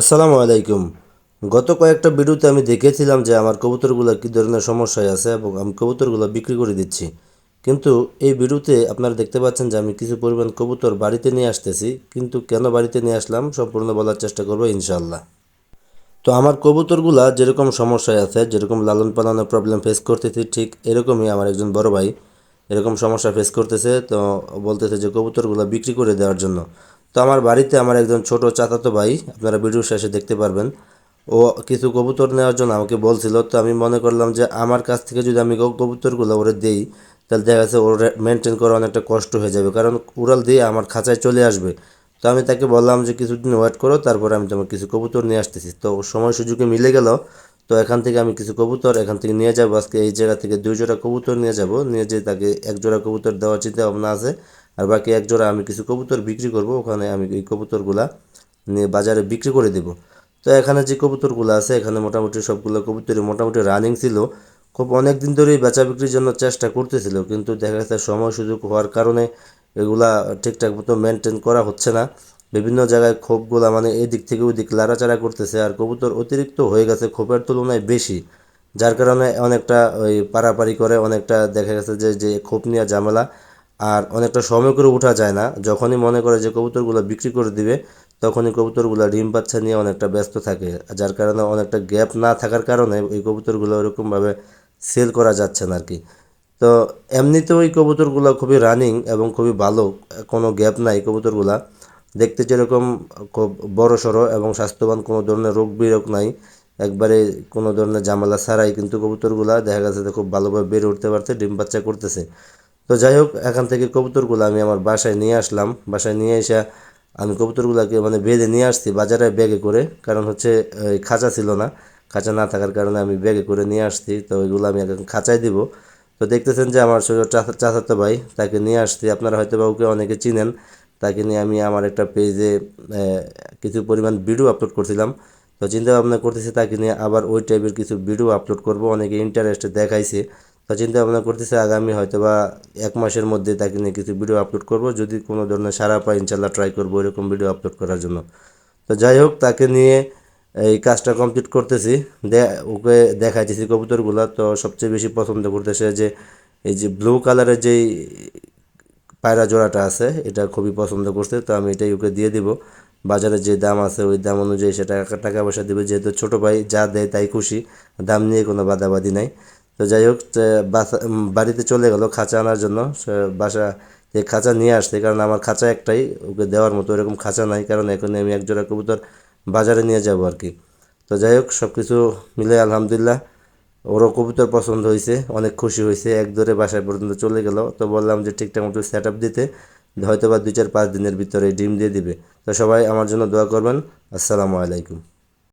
আসসালামু আলাইকুম। গত কয়েকটা ভিডিওতে আমি দেখেছিলাম যে আমার কবুতরগুলো কী ধরনের সমস্যায় আছে এবং আমি কবুতরগুলো বিক্রি করে দিচ্ছি। কিন্তু এই ভিডিওতে আপনারা দেখতে পাচ্ছেন যে আমি কিছু পরিমাণ কবুতর বাড়িতে নিয়ে আসতেছি, কিন্তু কেন বাড়িতে নিয়ে আসলাম সম্পূর্ণ বলার চেষ্টা করব ইনশাল্লাহ তো আমার কবুতরগুলা যেরকম সমস্যায় আছে, যেরকম লালন পালনের প্রবলেম ফেস করতেছি, ঠিক এরকমই আমার একজন বড় ভাই এরকম সমস্যা ফেস করতেছে, তো বলতেছে যে কবুতরগুলো বিক্রি করে দেওয়ার জন্য। আমার বাড়িতে আমার একজন ছোট চাচাতো ভাই, আপনারা ভিডিও শেষে দেখতে পারবেন। ও কিছু কবুতর নেওয়ার জন্য আমাকে বলছিল, তো আমি মনে করলাম যে আমার কাছ থেকে যদি আমি কবুতরগুলো ওরে দেই, তাহলে দেখা যাচ্ছে ওর মেনটেন করা অনেকটা কষ্ট হয়ে যাবে। কারণ উড়াল দিয়ে আমার খাঁচায় চলে আসবে। তো আমি তাকে বললাম যে কিছুদিন ওয়েট করো, তারপরে আমি তোমার কিছু কবুতর নিয়ে আসতেছি। তো সময় সুযোগে মিলে গেল। তো এখান থেকে আমি কিছু কবুতর এখান থেকে নিয়ে যাব। আজকে এই জায়গা থেকে দুই জোড়া কবুতর নিয়ে যাব। নিয়ে যেয়ে তাকে এক জোড়া কবুতর দেওয়ার চিন্তা ভাবনা আছে। আর বাকি এক জোড়া আমি কিছু কবুতর বিক্রি করব, ওখানে আমি এই কবুতরগুলা নিয়ে বাজারে বিক্রি করে দেব। তো এখানে যে কবুতরগুলো আছে, এখানে মোটামুটি সবগুলো কবুতরই মোটামুটি রানিং ছিল। খুব অনেক দিন ধরেই বেচা বিক্রির জন্য চেষ্টা করতেছিল, কিন্তু দেখা যাচ্ছে সময় সুযোগ হওয়ার কারণে এগুলা ঠিকঠাক মতো মেনটেন করা হচ্ছে না। বিভিন্ন জায়গায় খোপগুলা মানে এই দিক থেকে ওই দিক লাড়াচাড়া করতেছে, আর কবুতর অতিরিক্ত হয়ে গেছে খোপের তুলনায় বেশি। যার কারণে অনেকটা ওই পারাপারি করে, অনেকটা দেখা গেছে যে যে খোপ নিয়ে ঝামেলা। আর অনেকটা সময় করে ওঠা যায় না। যখনই মনে করে যে কবুতরগুলো বিক্রি করে দিবে, তখনই কবুতরগুলো ডিম বাচ্চা নিয়ে অনেকটা ব্যস্ত থাকে। যার কারণে অনেকটা গ্যাপ না থাকার কারণে এই কবুতরগুলো ওরকমভাবে সেল করা যাচ্ছে না আর কি তো এমনিতেও এই কবুতরগুলো খুবই রানিং এবং খুবই ভালো, কোনো গ্যাপ নাই কবুতরগুলা। দেখতে যেরকম খুব বড় সড়ো এবং স্বাস্থ্যবান কোনো ধরনের রোগ বিরোগ নাই। একবারে কোনো ধরনের ঝামেলা ছাড়াই কিন্তু কবুতরগুলা দেখা গেছে খুব ভালোভাবে বেড়ে উঠতে পারছে, ডিম বাচ্চা করতেছে। তো যাই হোক, এখান থেকে কবুতরগুলো আমি আমার বাসায় নিয়ে আসলাম। বাসায় নিয়ে এসে আমি কবুতরগুলোকে মানে বেঁধে নিয়ে আসছি বাজারে ব্যাগে করে, কারণ হচ্ছে খাঁচা ছিল না। খাঁচা না থাকার কারণে আমি ব্যাগে করে নিয়ে আসছি, তো ওইগুলো আমি এখন খাঁচায় দিব। তো দেখতেছেন যে আমার ছোটো চাচা চাচাতো ভাই, তাকে নিয়ে আসছি। আপনারা হয়তো বা ওকে অনেকে চিনেন। তাকে নিয়ে আমি আমার একটা পেজে কিছু পরিমাণ ভিডিও আপলোড করছিলাম। তো চিন্তা ভাবনা করতেছি তাকে নিয়ে আবার ওই টাইপের কিছু ভিডিও আপলোড করব। অনেকে ইন্টারেস্টে দেখাইছে। তো চিন্তা ভাবনা করতেছে আগামী হয়তো বা এক মাসের মধ্যে তাকে নিয়ে কিছু ভিডিও আপলোড করব। যদি কোনো ধরনের সারা পাই ইনশাল্লাহ ট্রাই করব এরকম ভিডিও আপলোড করার জন্য। তো যাই হোক, তাকে নিয়ে এই কাজটা কমপ্লিট করতেছি। ওকে দেখাইতেছি কবুতরগুলো। তো সবচেয়ে বেশি পছন্দ করতেছে যে, এই যে ব্লু কালারের যেই পায়রা জোড়াটা আছে, এটা খুবই পছন্দ করছে। তো আমি এটাই ওকে দিয়ে দিব। বাজারে যে দাম আছে, ওই দাম অনুযায়ী সেটা টাকা পয়সা দেবে। যেহেতু ছোটো ভাই, যা দেয় তাই খুশি। দাম নিয়ে কোনো বাদাবাদি নাই। তো যাই হোক বাড়িতে চলে গেল খাঁচা আনার জন্য। বাসা যে খাঁচা নিয়ে আসছে, কারণ আমার খাঁচা একটাই, ওকে দেওয়ার মতো এরকম খাঁচা নাই, কারণ এখন আমি এক জোড়া কবুতর বাজারে নিয়ে যাব আর কি। তো যাই হোক সব কিছু মিলে আলহামদুলিল্লাহ, ওরও কবুতর পছন্দ হয়েছে, অনেক খুশি হয়েছে, এক ধরে বাসায় পর্যন্ত চলে গেল। তো বললাম যে ঠিকঠাক মতো সেট আপ দিতে হয়তো বা দুই চার পাঁচ দিনের ভিতরে ডিম দিয়ে দিবে। তো সবাই আমার জন্য দোয়া করবেন। আসসালামু আলাইকুম।